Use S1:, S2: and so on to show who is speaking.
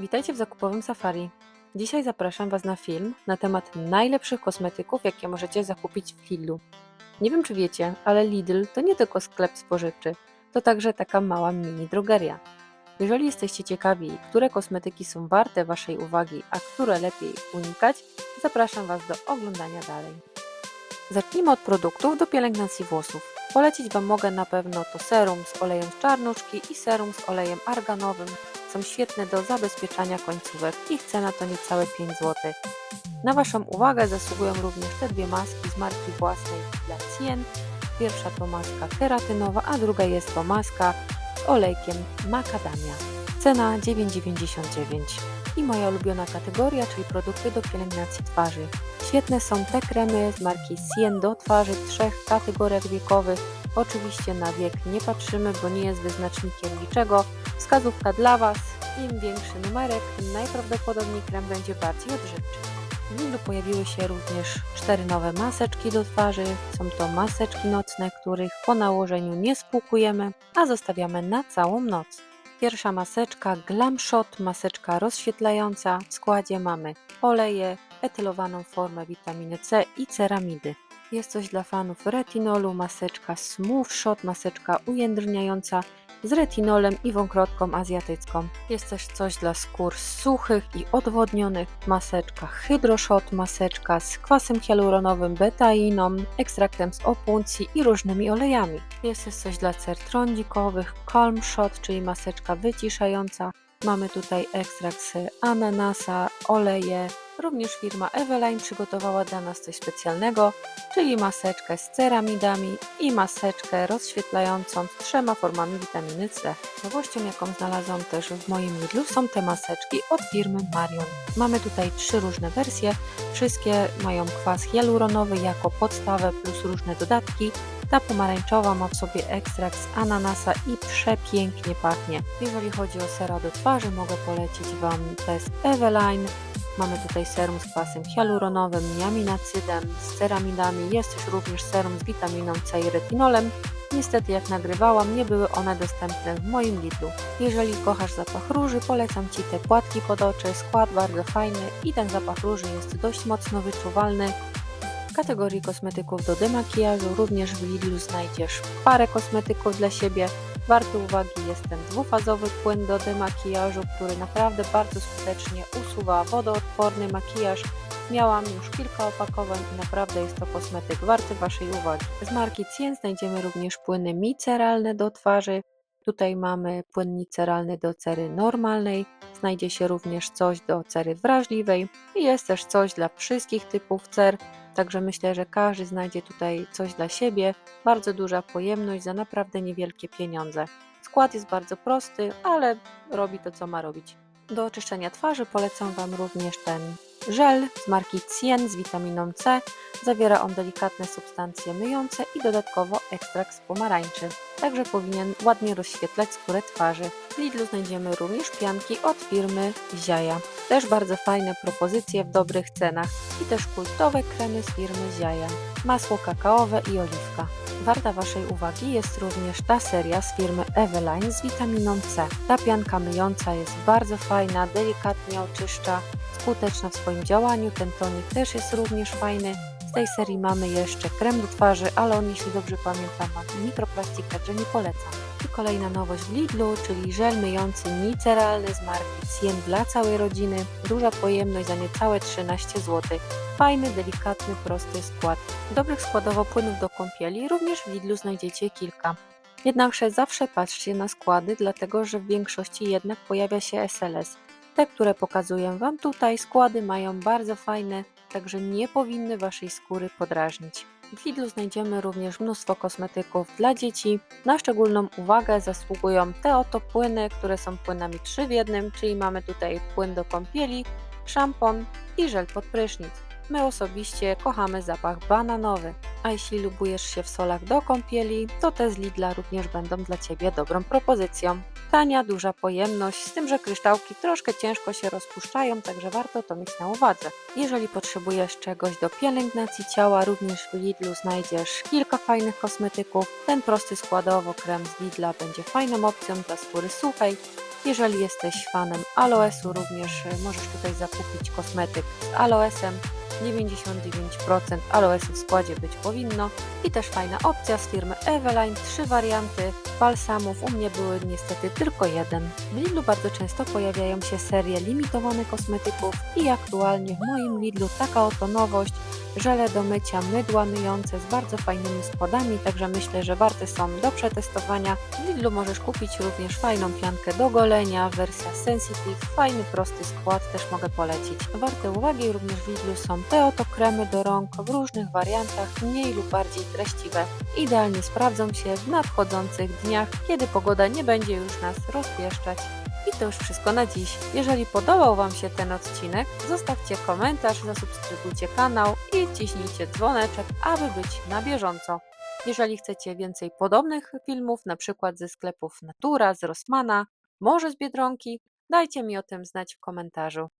S1: Witajcie w zakupowym safari. Dzisiaj zapraszam Was na film na temat najlepszych kosmetyków, jakie możecie zakupić w Lidlu. Nie wiem, czy wiecie, ale Lidl to nie tylko sklep spożywczy, to także taka mała mini drogeria. Jeżeli jesteście ciekawi, które kosmetyki są warte Waszej uwagi, a które lepiej unikać, zapraszam Was do oglądania dalej. Zacznijmy od produktów do pielęgnacji włosów. Polecić Wam mogę na pewno to serum z olejem czarnuszki i serum z olejem arganowym. Są świetne do zabezpieczania końcówek. Ich cena to niecałe 5 zł. Na Waszą uwagę zasługują również te dwie maski z marki własnej dla Cien. Pierwsza to maska keratynowa, a druga jest to maska z olejkiem macadamia. Cena 9,99. I moja ulubiona kategoria, czyli produkty do pielęgnacji twarzy. Świetne są te kremy z marki Sien do twarzy w trzech kategoriach wiekowych. Oczywiście na wiek nie patrzymy, bo nie jest wyznacznikiem niczego. Wskazówka dla Was. Im większy numerek, tym najprawdopodobniej krem będzie bardziej odżywczy. W Lidlu pojawiły się również cztery nowe maseczki do twarzy. Są to maseczki nocne, których po nałożeniu nie spłukujemy, a zostawiamy na całą noc. Pierwsza maseczka Glam Shot, maseczka rozświetlająca. W składzie mamy oleje, etylowaną formę witaminy C i ceramidy. Jest coś dla fanów retinolu, maseczka Smooth Shot, maseczka ujędrniająca z retinolem i wąkrotką azjatycką. Jest też coś dla skór suchych i odwodnionych, maseczka Hydroshot, maseczka z kwasem hialuronowym, betainą, ekstraktem z opuncji i różnymi olejami. Jest też coś dla cer trądzikowych, Calm Shot, czyli maseczka wyciszająca. Mamy tutaj ekstrakt z ananasa, oleje. Również firma Eveline przygotowała dla nas coś specjalnego, czyli maseczkę z ceramidami i maseczkę rozświetlającą z trzema formami witaminy C. Nowością, jaką znalazłam też w moim Lidlu, są te maseczki od firmy Marion. Mamy tutaj trzy różne wersje. Wszystkie mają kwas hialuronowy jako podstawę plus różne dodatki. Ta pomarańczowa ma w sobie ekstrakt z ananasa i przepięknie pachnie. Jeżeli chodzi o sera do twarzy, mogę polecić Wam te z Eveline. Mamy tutaj serum z kwasem hialuronowym, niaminacydem, z ceramidami. Jest też również serum z witaminą C i retinolem. Niestety, jak nagrywałam, nie były one dostępne w moim Lidlu. Jeżeli kochasz zapach róży, polecam Ci te płatki pod oczy. Skład bardzo fajny i ten zapach róży jest dość mocno wyczuwalny. W kategorii kosmetyków do demakijażu również w Lidlu znajdziesz parę kosmetyków dla siebie. Warty uwagi jest ten dwufazowy płyn do demakijażu, który naprawdę bardzo skutecznie usuwa wodoodporny makijaż. Miałam już kilka opakowań i naprawdę jest to kosmetyk warty Waszej uwagi. Z marki Cien znajdziemy również płyny miceralne do twarzy. Tutaj mamy płyn miceralny do cery normalnej, znajdzie się również coś do cery wrażliwej i jest też coś dla wszystkich typów cer, także myślę, że każdy znajdzie tutaj coś dla siebie. Bardzo duża pojemność za naprawdę niewielkie pieniądze. Skład jest bardzo prosty, ale robi to, co ma robić. Do oczyszczenia twarzy polecam Wam również ten żel z marki Cien z witaminą C. Zawiera on delikatne substancje myjące i dodatkowo ekstrakt z pomarańczy. Także powinien ładnie rozświetlać skórę twarzy. W Lidlu znajdziemy również pianki od firmy Ziaja. Też bardzo fajne propozycje w dobrych cenach i też kultowe kremy z firmy Ziaja. Masło kakaowe i oliwka. Warta Waszej uwagi jest również ta seria z firmy Eveline z witaminą C. Ta pianka myjąca jest bardzo fajna, delikatnie oczyszcza, skuteczna w swoim działaniu. Ten tonik też jest również fajny. Z tej serii mamy jeszcze krem do twarzy, ale on, jeśli dobrze pamiętam, ma mikroplastik, także nie polecam. I kolejna nowość w Lidlu, czyli żel myjący miceralny z marki Cien dla całej rodziny. Duża pojemność za niecałe 13 zł. Fajny, delikatny, prosty skład. Dobrych składowo płynów do kąpieli również w Lidlu znajdziecie kilka. Jednakże zawsze patrzcie na składy, dlatego że w większości jednak pojawia się SLS. Te, które pokazuję Wam tutaj, składy mają bardzo fajne, także nie powinny Waszej skóry podrażnić. W Lidlu znajdziemy również mnóstwo kosmetyków dla dzieci. Na szczególną uwagę zasługują te oto płyny, które są płynami 3 w jednym, czyli mamy tutaj płyn do kąpieli, szampon i żel pod prysznic. My osobiście kochamy zapach bananowy, a jeśli lubujesz się w solach do kąpieli, to te z Lidla również będą dla Ciebie dobrą propozycją. Tania, duża pojemność, z tym, że kryształki troszkę ciężko się rozpuszczają, także warto to mieć na uwadze. Jeżeli potrzebujesz czegoś do pielęgnacji ciała, również w Lidlu znajdziesz kilka fajnych kosmetyków. Ten prosty składowo krem z Lidla będzie fajną opcją dla skóry suchej. Jeżeli jesteś fanem aloesu, również możesz tutaj zakupić kosmetyk z aloesem. 99% aloesu w składzie być powinno. I też fajna opcja z firmy Eveline, trzy warianty balsamów. U mnie były niestety tylko jeden. W Lidlu bardzo często pojawiają się serie limitowane kosmetyków i aktualnie w moim Lidlu taka oto nowość. Żele do mycia, mydła myjące z bardzo fajnymi składami, także myślę, że warte są do przetestowania. W Lidlu możesz kupić również fajną piankę do golenia, wersja Sensitive, fajny, prosty skład, też mogę polecić. Warte uwagi również w Lidlu są te oto kremy do rąk w różnych wariantach, mniej lub bardziej treściwe. Idealnie sprawdzą się w nadchodzących dniach, kiedy pogoda nie będzie już nas rozpieszczać. I to już wszystko na dziś. Jeżeli podobał Wam się ten odcinek, zostawcie komentarz, zasubskrybujcie kanał i ciśnijcie dzwoneczek, aby być na bieżąco. Jeżeli chcecie więcej podobnych filmów, na przykład ze sklepów Natura, z Rossmana, może z Biedronki, dajcie mi o tym znać w komentarzu.